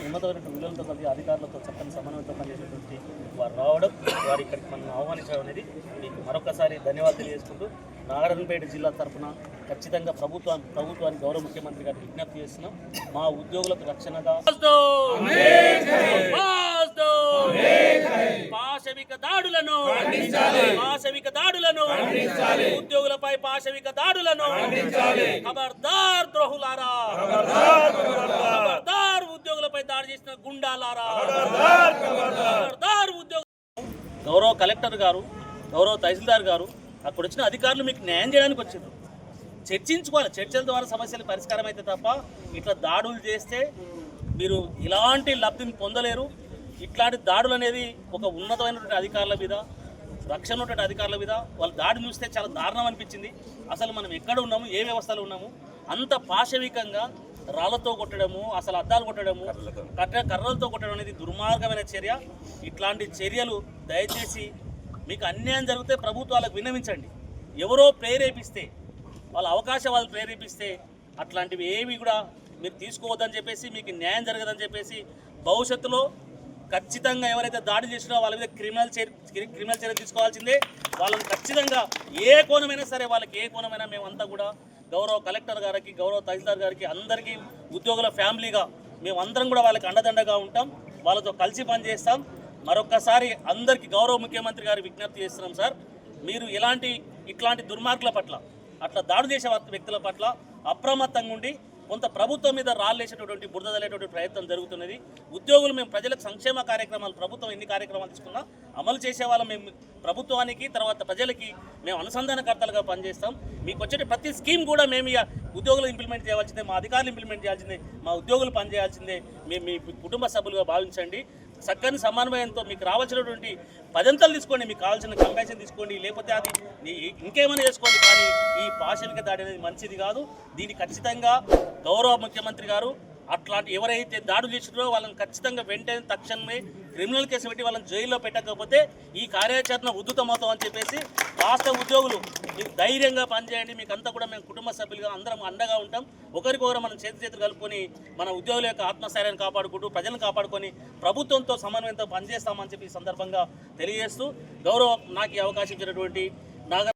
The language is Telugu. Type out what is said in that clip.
ఉన్నతమైన విలువలతో కలిసి అధికారులతో చక్కని సమన్వయంతో పనిచేసేటువంటి వారు రావడం వారు ఇక్కడికి మనం ఆహ్వానించడం అనేది మీకు మరొకసారి ధన్యవాదాలు తెలియజేసుకుంటూ నారాయణపేట జిల్లా తరఫున ఖచ్చితంగా ప్రభుత్వం ప్రభుత్వానికి గౌరవ ముఖ్యమంత్రి గారికి విజ్ఞప్తి చేస్తున్నాం. మా ఉద్యోగులకు రక్షణగా పాశవిక దాడులను పాశవిక దాడులను ఉద్యోగులపై పాశవిక దాడులను ఖబర్దార్ ద్రోహులారా. ఖబర్దార్ చేసిన గుండాలారా. గౌరవ కలెక్టర్ గారు గౌరవ తహసీల్దార్ గారు అక్కడ వచ్చిన అధికారులు మీకు న్యాయం చేయడానికి వచ్చారు చర్చించుకోవాలి. చర్చల ద్వారా సమస్యలు పరిష్కారం అయితే తప్ప ఇట్లా దాడులు చేస్తే మీరు ఇలాంటి లబ్ధిని పొందలేరు. ఇట్లాంటి దాడులు అనేది ఒక ఉన్నతమైనటువంటి అధికారుల మీద రక్షణ ఉన్నటువంటి అధికారుల మీద వాళ్ళు దాడి చూస్తే చాలా దారుణం అనిపించింది. అసలు మనం ఎక్కడ ఉన్నాము? ఏ వ్యవస్థలో ఉన్నాము? అంత పాశవికంగా రాళ్ళతో కొట్టడము అసలు అద్దాలు కొట్టడము కట్ట కర్రలతో కొట్టడం అనేది దుర్మార్గమైన చర్య. ఇట్లాంటి చర్యలు దయచేసి మీకు అన్యాయం జరిగితే ప్రభుత్వాలకు విన్నవించండి. ఎవరో ప్రేరేపిస్తే వాళ్ళ అవకాశవాళ్ళు ప్రేరేపిస్తే అట్లాంటివి ఏవి కూడా మీరు తీసుకోవద్దని చెప్పేసి మీకు న్యాయం జరగదని చెప్పేసి భవిష్యత్తులో ఖచ్చితంగా ఎవరైతే దాడి చేసినా వాళ్ళ మీద క్రిమినల్ చర్య క్రిమినల్ చర్య తీసుకోవాల్సిందే. వాళ్ళని ఖచ్చితంగా ఏ కోణమైనా సరే వాళ్ళకి ఏ కోణమైనా మేమంతా కూడా గౌరవ కలెక్టర్ గారికి గౌరవ తహసీల్దార్ గారికి అందరికీ ఉద్యోగుల ఫ్యామిలీగా మేమందరం కూడా వాళ్ళకి అండదండగా ఉంటాం. వాళ్ళతో కలిసి పనిచేస్తాం. మరొక్కసారి అందరికీ గౌరవ ముఖ్యమంత్రి గారి విజ్ఞప్తి చేస్తున్నాం సార్. మీరు ఎలాంటి ఇట్లాంటి దుర్మార్గుల పట్ల అట్లా దాడి చేసే వ్యక్తుల పట్ల అప్రమత్తంగా ఉండి కొంత ప్రభుత్వం మీద రాళ్ళేసేటటువంటి బురద ప్రయత్నం జరుగుతున్నది. ఉద్యోగులు మేము ప్రజలకు సంక్షేమ కార్యక్రమాలు ప్రభుత్వం ఎన్ని కార్యక్రమాలు తీసుకున్నా అమలు చేసే వాళ్ళం మేము. ప్రభుత్వానికి తర్వాత ప్రజలకి మేము అనుసంధానకర్తలుగా పనిచేస్తాం. మీకు వచ్చే ప్రతి స్కీమ్ కూడా మేము ఇక ఉద్యోగులు ఇంప్లిమెంట్ చేయాల్సిందే మా అధికారులు ఇంప్లిమెంట్ చేయాల్సిందే మా ఉద్యోగులు పనిచేయాల్సిందే. మేము మీ కుటుంబ సభ్యులుగా భావించండి. చక్కని సమన్వయంతో మీకు రావాల్సినటువంటి పదంతలు తీసుకోండి మీకు కావాల్సిన కంపాషన్ తీసుకోండి లేకపోతే అది నీ- ఇంకేమైనా చేసుకోండి కానీ ఈ పాశవిక దాడి అనేది మంచిది కాదు. దీన్ని ఖచ్చితంగా గౌరవ ముఖ్యమంత్రి గారు అట్లాంటి ఎవరైతే దాడులు చేసినారో వాళ్ళని ఖచ్చితంగా వెంటనే తక్షణమే క్రిమినల్ కేసు పెట్టి వాళ్ళని జైల్లో పెట్టకపోతే ఈ కార్యాచరణ ఉద్ధృతమవుతాం అని చెప్పేసి రాష్ట్ర ఉద్యోగులు మీరు ధైర్యంగా పనిచేయండి. మీకు అంతా కూడా మేము కుటుంబ సభ్యులుగా అందరం అండగా ఉంటాం. ఒకరికొకరు మనం చేతి చేతులు కలుపుకొని మన ఉద్యోగుల యొక్క ఆత్మస్థైర్యాన్ని కాపాడుకుంటూ ప్రజలను కాపాడుకొని ప్రభుత్వంతో సమన్వయంతో పనిచేస్తామని చెప్పి ఈ సందర్భంగా తెలియజేస్తూ గౌరవం నాకు ఈ అవకాశం ఇచ్చినటువంటి నాగ